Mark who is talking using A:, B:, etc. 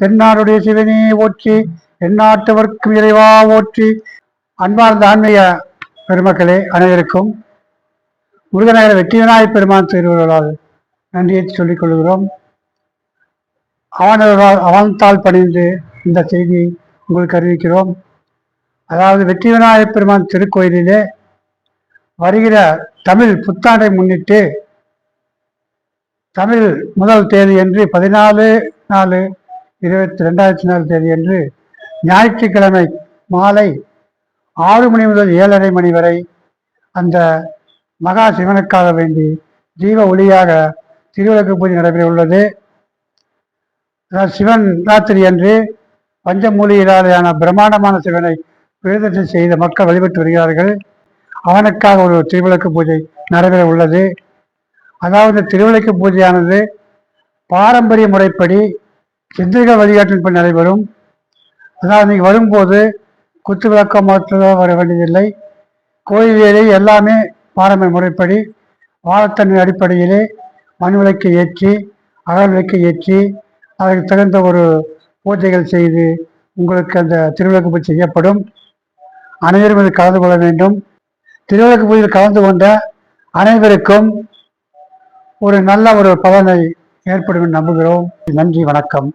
A: தென்னாடுடைய சிவனே ஓற்றி எந்நாட்டவர்க்கும் இறைவா ஓற்றி. அன்பார்ந்த ஆன்மீக பெருமக்களே அனைவருக்கும் முருகநகர வெற்றி விநாயகப் பெருமான் திருவுருளால் நன்றியை சொல்லிக் கொள்கிறோம். அவனவரால் அவன்தால் பணிந்து இந்த செய்தியை உங்களுக்கு அறிவிக்கிறோம். அதாவது வெற்றி விநாயகப் பெருமான் திருக்கோயிலிலே வருகிற தமிழ் புத்தாண்டை முன்னிட்டு தமிழ் முதல் தேதி என்று பதினாலு நாலு இருபத்தி ரெண்டாயிரத்தி நாலு தேதி அன்று ஞாயிற்றுக்கிழமை மாலை ஆறு மணி முதல் ஏழரை மணி வரை அந்த மகா சிவனுக்காக வேண்டி தீப ஒளியாக திருவிளக்கு பூஜை நடைபெற உள்ளது சிவன் ராத்திரி அன்று பஞ்சமூலிகளாலேயான பிரம்மாண்டமான சிவனை பிரதிஷ்டை செய்த மக்கள் வழிபட்டு வருகிறார்கள். அவனுக்காக ஒரு திருவிளக்கு பூஜை நடைபெற உள்ளது அதாவது திருவிளக்கு பூஜையானது பாரம்பரிய முறைப்படி சித்திரிகள் வழிகாட்டின்படி நடைபெறும். அதான் நீங்கள் வரும்போது குத்து விளக்க மட்டும் வர வேண்டியதில்லை. கோயிலிலே எல்லாமே பாரம்பரிய முறைப்படி வாழத்தன்மை அடிப்படையிலே மண் விளக்கை ஏற்றி அகல் விளக்கை ஏற்றி அதற்கு தகுந்த ஒரு பூஜைகள் செய்து உங்களுக்கு அந்த திருவிளக்கு பூஜை செய்யப்படும். அனைவரும் இதில் கலந்து கொள்ள வேண்டும். திருவிளக்கு பூஜையில் கலந்து கொண்ட அனைவருக்கும் ஒரு நல்ல ஒரு பலனை ஏற்படும் நம்புகிறோம். நன்றி வணக்கம்.